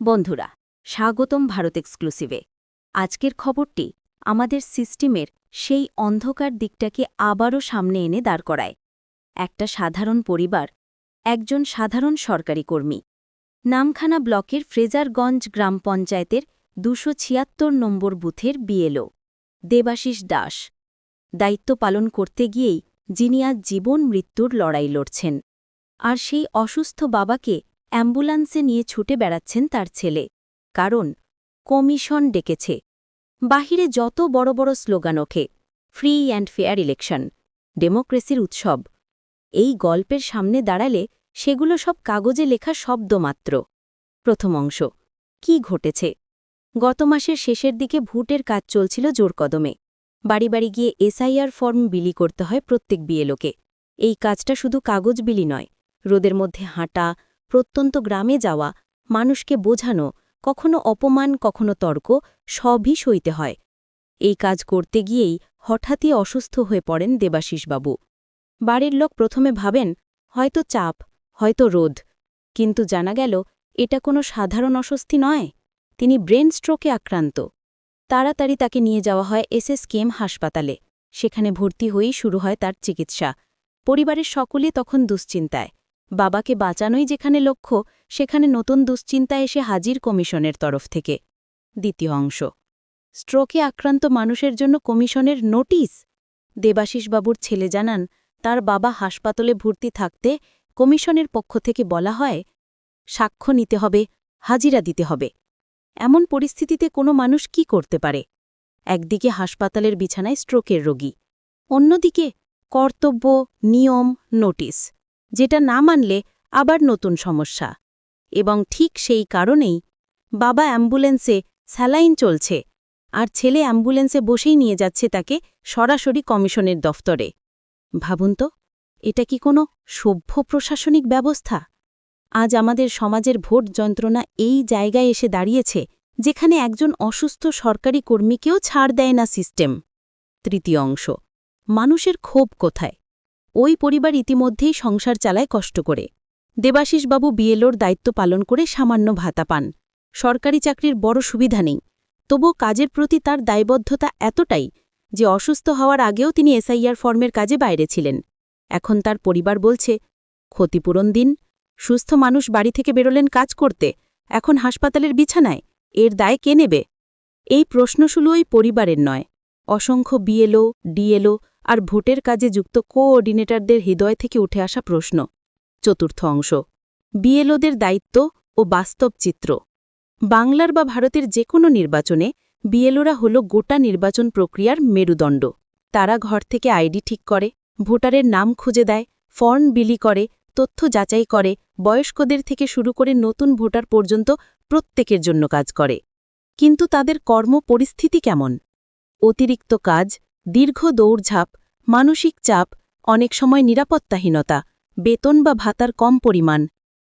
বন্ধুরা, স্বাগতম ভারত এক্সক্লুসিভে। আজকের খবরটি আমাদের সিস্টেমের সেই অন্ধকার দিকটাকে আবারও সামনে এনে দাঁড় করায়। একটা সাধারণ পরিবার, একজন সাধারণ সরকারি কর্মী। নামখানা ব্লকের ফ্রেজারগঞ্জ গ্রাম পঞ্চায়েতের দুশো ছিয়াত্তর নম্বর বুথের বিএলও, দেবাশিস দাস। দায়িত্ব পালন করতে গিয়েই যিনি আজ জীবন মৃত্যুর লড়াই লড়ছেন। আর সেই অসুস্থ বাবাকে অ্যাম্বুলেন্সে নিয়ে ছুটে বেড়াচ্ছেন তার ছেলে। কারণ, কমিশন ডেকেছে। বাহিরে যত বড় বড় স্লোগান ওঠে, ফ্রি অ্যান্ড ফেয়ার ইলেকশন ডেমোক্রেসির উৎসব এই গল্পের সামনে দাঁড়ালে সেগুলো সব কাগজে লেখা শব্দ মাত্র। প্রথম অংশ, কি ঘটেছে? গত মাসের শেষের দিকে ভোটের কাজ চলছিল জোরকদমে বাড়ি বাড়ি গিয়ে এসআইআর ফর্ম বিলি করতে হয় প্রত্যেক বিএলোকে এই কাজটা শুধু কাগজ বিলি নয়, রোদের মধ্যে হাঁটা প্রত্যন্ত গ্রামে যাওয়া, মানুষকে বোঝানো, কখনো অপমান, কখনো তর্ক, সবই সইতে হয়। এই কাজ করতে গিয়েই হঠাৎই অসুস্থ হয়ে পড়েন দেবাশিসবাবু। বাড়ির লোক প্রথমে ভাবেন, হয়তো চাপ, হয়তো রোদ কিন্তু জানা গেল, এটা কোনো সাধারণ অস্বস্তি নয়। তিনি ব্রেন স্ট্রোকে আক্রান্ত। তাড়াতাড়ি তাকে নিয়ে যাওয়া হয় এসএসকেএম হাসপাতালে। সেখানে ভর্তি হয়েই শুরু হয় তার চিকিৎসা। পরিবারের সকলে তখন দুশ্চিন্তায়। বাবাকে বাঁচানোই যেখানে লক্ষ্য, সেখানে নতুন দুশ্চিন্তা এসে হাজির কমিশনের তরফ থেকে। দ্বিতীয় অংশ। স্ট্রোকে আক্রান্ত মানুষের জন্য কমিশনের নোটিশ। দেবাশিসবাবুর ছেলে জানান, তার বাবা হাসপাতালে ভর্তি থাকতে কমিশনের পক্ষ থেকে বলা হয়, সাক্ষ্য নিতে হবে, হাজিরা দিতে হবে। এমন পরিস্থিতিতে কোনো মানুষ কি করতে পারে? একদিকে হাসপাতালের বিছানায় স্ট্রোকের রোগী, অন্যদিকে কর্তব্য, নিয়ম, নোটিশ। যেটা না মানলে আবার নতুন সমস্যা। এবং ঠিক সেই কারণেই বাবা অ্যাম্বুলেন্সে স্যালাইন চলছে আর ছেলে অ্যাম্বুলেন্সে বসেই নিয়ে যাচ্ছে তাকে সরাসরি কমিশনের দফতরে। ভাবুন তো, এটা কি কোনো সভ্য প্রশাসনিক ব্যবস্থা? আজ আমাদের সমাজের ভোট যন্ত্রণা এই জায়গায় এসে দাঁড়িয়েছে যেখানে একজন অসুস্থ সরকারি কর্মীকেও ছাড় দেয় না সিস্টেম। তৃতীয় অংশ, মানুষের ক্ষোভ কোথায়? ওই পরিবার ইতিমধ্যেই সংসার চালায় কষ্ট করে। দেবাশিসবাবু বিএলওর দায়িত্ব পালন করে সামান্য ভাতা পান। সরকারি চাকরির বড় সুবিধা নেই। তবুও কাজের প্রতি তার দায়বদ্ধতা এতটাই যে অসুস্থ হওয়ার আগেও তিনি এসআইআর ফর্মের কাজে বাইরে ছিলেন। এখন তার পরিবার বলছে, ক্ষতিপূরণ দিন। সুস্থ মানুষ বাড়ি থেকে বেরোলেন কাজ করতে। এখন হাসপাতালের বিছানায়। এর দায় কে নেবে? এই প্রশ্ন শুধু ওই পরিবারের নয়। অসংখ্য বিএলও, ডিএলও আর ভোটের কাজে যুক্ত কোঅর্ডিনেটরদের হৃদয় থেকে উঠে আসা প্রশ্ন। চতুর্থ অংশ। বিএলওদের দায়িত্ব ও বাস্তব চিত্র। বাংলার বা ভারতের যে কোনো নির্বাচনে বিএলওরা হল গোটা নির্বাচন প্রক্রিয়ার মেরুদণ্ড। তারা ঘর থেকে আইডি ঠিক করে, ভোটারের নাম খুঁজে দেয়, ফর্ম বিলি করে, তথ্য যাচাই করে, বয়স্কদের থেকে শুরু করে নতুন ভোটার পর্যন্ত প্রত্যেকের জন্য কাজ করে। কিন্তু তাদের কর্ম পরিস্থিতি কেমন? অতিরিক্ত কাজ দীর্ঘ দৌড়ঝাঁপ, মানসিক চাপ, অনেক সময় নিরাপত্তাহীনতা, বেতন বা ভাতার কম পরিমাণ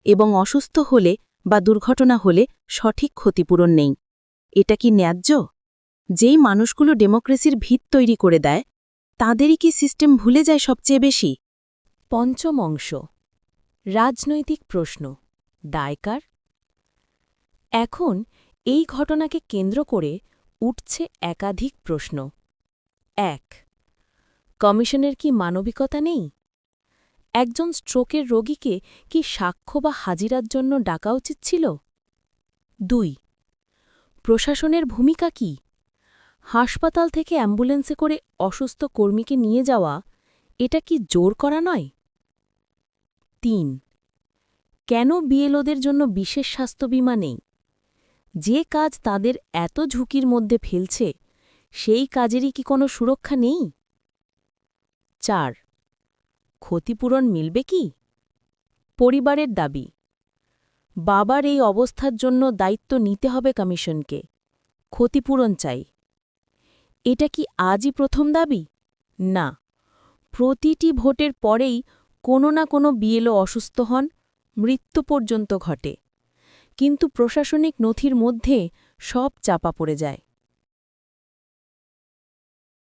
এবং অসুস্থ হলে বা দুর্ঘটনা হলে সঠিক ক্ষতিপূরণ নেই। এটা কি ন্যায্য? যেই মানুষগুলো ডেমোক্রেসির ভিত তৈরি করে দেয়, তাঁদেরই কি সিস্টেম ভুলে যায় সবচেয়ে বেশি? পঞ্চম অংশ, রাজনৈতিক প্রশ্ন, দায়কার। এখন এই ঘটনাকে কেন্দ্র করে উঠছে একাধিক প্রশ্ন। এক। কমিশনের কি মানবিকতা নেই? একজন স্ট্রোকের রোগীকে কি সাক্ষ্য বা হাজিরার জন্য ডাকা উচিত ছিল? দুই। প্রশাসনের ভূমিকা কি? হাসপাতাল থেকে অ্যাম্বুলেন্সে করে অসুস্থ কর্মীকে নিয়ে যাওয়া, এটা কি জোর করা নয়? তিন। কেন বিএলওদের জন্য বিশেষ স্বাস্থ্য বিমা নেই? যে কাজ তাদের এত ঝুঁকির মধ্যে ফেলছে সেই কাজেরই কি কোনো সুরক্ষা নেই? চার, ক্ষতিপূরণ মিলবে কি? পরিবারের দাবি, বাবার এই অবস্থার জন্য দায়িত্ব নিতে হবে কমিশনকে, ক্ষতিপূরণ চাই। এটা কি আজই প্রথম দাবি? না, প্রতিটি ভোটের পরেই কোনো না কোনো বিএলও অসুস্থ হন, মৃত্যু পর্যন্ত ঘটে, কিন্তু প্রশাসনিক নথির মধ্যে সব চাপা পড়ে যায়।